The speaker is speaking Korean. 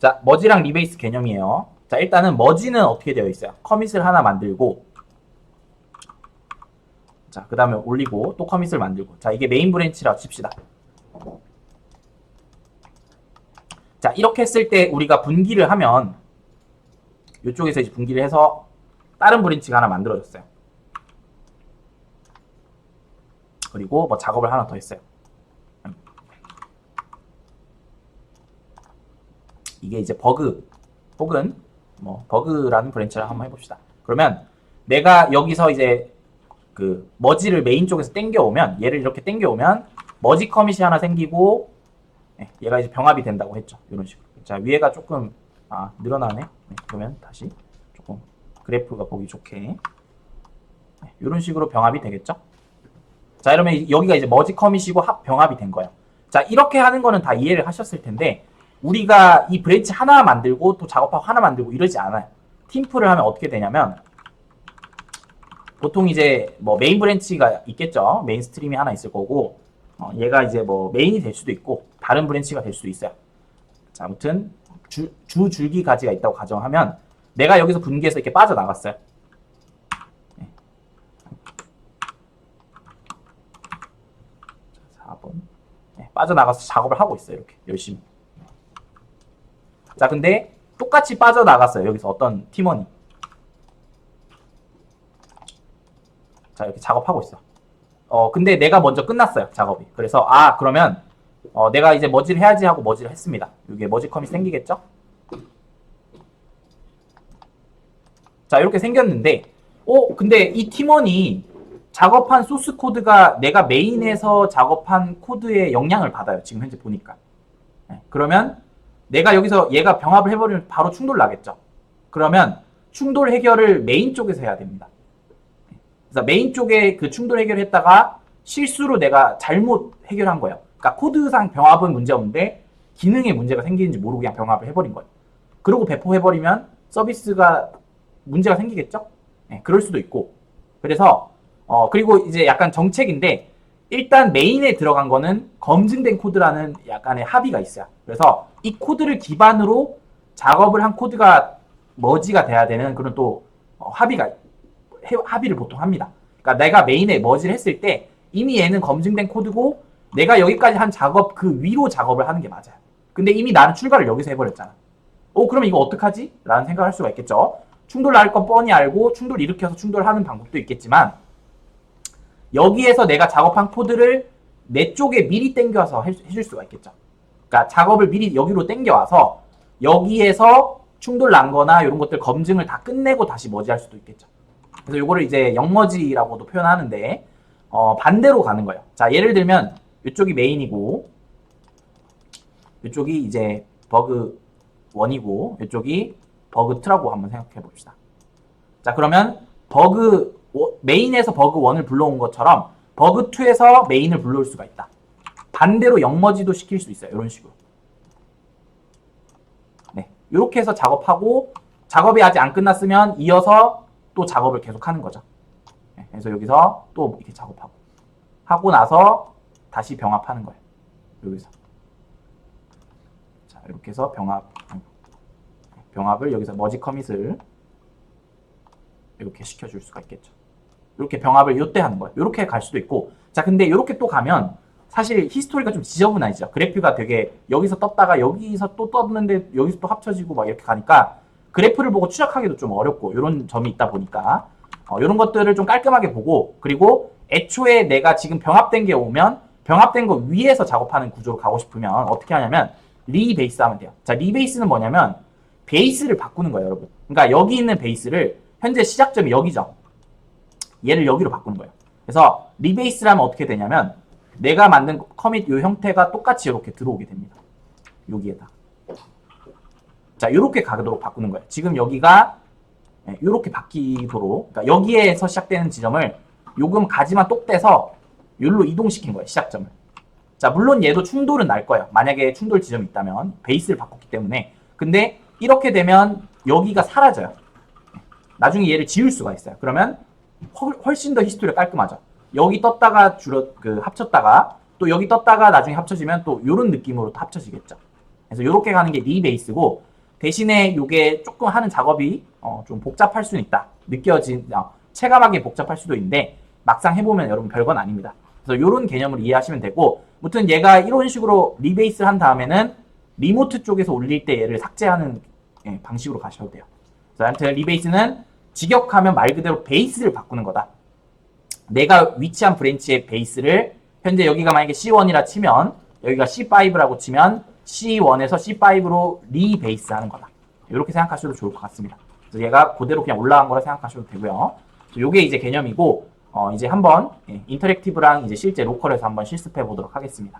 자, 머지랑 리베이스 개념이에요. 자, 일단은 머지는 어떻게 되어 있어요? 커밋을 하나 만들고 자, 그 다음에 올리고 또 커밋을 만들고 자, 이게 메인 브랜치라고 칩시다. 자, 이렇게 했을 때 우리가 분기를 하면 이쪽에서 이제 분기를 해서 다른 브랜치가 하나 만들어졌어요. 그리고 뭐 작업을 하나 더 했어요. 이게 이제 버그 혹은 뭐 버그라는 브랜치를 한번 해봅시다. 그러면 내가 여기서 이제 그 머지를 메인 쪽에서 땡겨오면 얘를 이렇게 땡겨오면 머지 커밋이 하나 생기고 예, 얘가 이제 병합이 된다고 했죠. 이런 식으로. 자 위에가 조금 아 늘어나네. 네, 그러면 다시 조금 그래프가 보기 좋게 네, 이런 식으로 병합이 되겠죠. 자 이러면 여기가 이제 머지 커밋이고 합 병합이 된 거예요. 자 이렇게 하는 거는 다 이해를 하셨을 텐데 우리가 이 브랜치 하나 만들고 또 작업하고 하나 만들고 이러지 않아요. 팀플을 하면 어떻게 되냐면 보통 이제 뭐 메인 브랜치가 있겠죠. 메인 스트림이 하나 있을 거고 어, 얘가 이제 뭐 메인이 될 수도 있고 다른 브랜치가 될 수도 있어요. 자, 아무튼 주, 주 줄기 가지가 있다고 가정하면 내가 여기서 분기해서 이렇게 빠져나갔어요. 네. 자, 4번. 네, 빠져나가서 작업을 하고 있어요. 이렇게 열심히. 자, 근데 똑같이 빠져나갔어요. 여기서 어떤 팀원이. 자, 이렇게 작업하고 있어. 어, 근데 내가 먼저 끝났어요. 작업이. 그래서, 아, 그러면, 어, 내가 이제 머지를 해야지 하고 머지를 했습니다. 이게 머지 컴이 생기겠죠? 자, 이렇게 생겼는데, 어, 근데 이 팀원이 작업한 소스 코드가 내가 메인에서 작업한 코드의 영향을 받아요. 지금 현재 보니까. 네, 그러면 내가 여기서 얘가 병합을 해버리면 바로 충돌 나겠죠. 그러면 충돌 해결을 메인 쪽에서 해야 됩니다. 그래서 메인 쪽에 그 충돌 해결을 했다가 실수로 내가 잘못 해결한 거예요. 그러니까 코드상 병합은 문제 없는데 기능에 문제가 생기는지 모르고 그냥 병합을 해버린 거예요. 그리고 배포해버리면 서비스가 문제가 생기겠죠? 네, 그럴 수도 있고. 그래서 어 그리고 이제 약간 정책인데 일단 메인에 들어간 거는 검증된 코드라는 약간의 합의가 있어요. 그래서 이 코드를 기반으로 작업을 한 코드가 머지가 돼야 되는 그런 또 어, 합의가 해- 합의를 보통 합니다. 그러니까 내가 메인에 머지를 했을 때 이미 얘는 검증된 코드고 내가 여기까지 한 작업 그 위로 작업을 하는 게 맞아요. 근데 이미 나는 출발을 여기서 해버렸잖아. 어 그럼 이거 어떡하지? 라는 생각을 할 수가 있겠죠. 충돌 날 건 뻔히 알고 충돌 일으켜서 충돌하는 방법도 있겠지만 여기에서 내가 작업한 코드를 내 쪽에 미리 땡겨서 해- 해줄 수가 있겠죠. 그러니까 작업을 미리 여기로 땡겨와서 여기에서 충돌 난 거나 이런 것들 검증을 다 끝내고 다시 머지할 수도 있겠죠. 그래서 요거를 이제 영머지라고도 표현하는데 어, 반대로 가는 거예요. 자, 예를 들면 이쪽이 메인이고 이쪽이 이제 버그 1이고 이쪽이 버그 2라고 한번 생각해 봅시다. 자, 그러면 버그 워- 메인에서 버그 1을 불러온 것처럼 버그 2에서 메인을 불러올 수가 있다. 반대로 영머지도 시킬 수 있어요. 이런 식으로. 네. 이렇게 해서 작업하고 작업이 아직 안 끝났으면 이어서 또 작업을 계속 하는 거죠. 네, 그래서 여기서 또 이렇게 작업하고 하고 나서 다시 병합하는 거예요. 여기서. 자, 이렇게 해서 병합 병합을 여기서 머지 커밋을 이렇게 시켜줄 수가 있겠죠. 이렇게 병합을 요때 하는 거예요. 이렇게 갈 수도 있고. 자, 근데 이렇게 또 가면 사실 히스토리가 좀 지저분해지죠. 그래프가 되게 여기서 떴다가 여기서 또 떴는데 여기서 또 합쳐지고 막 이렇게 가니까 그래프를 보고 추적하기도 좀 어렵고 이런 점이 있다 보니까 어, 이런 것들을 좀 깔끔하게 보고 그리고 애초에 내가 지금 병합된 게 오면 병합된 거 위에서 작업하는 구조로 가고 싶으면 어떻게 하냐면 리베이스 하면 돼요. 자, 리베이스는 뭐냐면 베이스를 바꾸는 거예요, 여러분. 그러니까 여기 있는 베이스를 현재 시작점이 여기죠. 얘를 여기로 바꾸는 거예요. 그래서 리베이스라면 어떻게 되냐면 내가 만든 커밋 요 형태가 똑같이 이렇게 들어오게 됩니다. 여기에다. 자, 이렇게 가도록 바꾸는 거예요. 지금 여기가 이렇게 바뀌도록 그러니까 여기에서 시작되는 지점을 요금 가지만 똑 떼서 여기로 이동시킨 거예요. 시작점을. 자, 물론 얘도 충돌은 날 거예요. 만약에 충돌 지점이 있다면 베이스를 바꿨기 때문에. 근데 이렇게 되면 여기가 사라져요. 나중에 얘를 지울 수가 있어요. 그러면 훨- 훨씬 더 히스토리가 깔끔하죠. 여기 떴다가 줄어 그 합쳤다가 또 여기 떴다가 나중에 합쳐지면 또 이런 느낌으로 또 합쳐지겠죠. 그래서 이렇게 가는 게 리베이스고 대신에 이게 조금 하는 작업이 어, 좀 복잡할 수는 있다. 느껴진 어, 체감하기 복잡할 수도 있는데 막상 해보면 여러분 별건 아닙니다. 그래서 이런 개념을 이해하시면 되고, 무튼 얘가 이런 식으로 리베이스를 한 다음에는 리모트 쪽에서 올릴 때 얘를 삭제하는 예, 방식으로 가셔도 돼요. 그래서 아무튼 리베이스는 직역하면 말 그대로 베이스를 바꾸는 거다. 내가 위치한 브랜치의 베이스를 현재 여기가 만약에 C1이라 치면 여기가 C5라고 치면 C1에서 C5로 리베이스 하는 거다. 이렇게 생각하셔도 좋을 것 같습니다. 그래서 얘가 그대로 그냥 올라간 거라 생각하셔도 되고요. 이게 이제 개념이고 어, 이제 한번 예, 인터랙티브랑 이제 실제 로컬에서 한번 실습해 보도록 하겠습니다.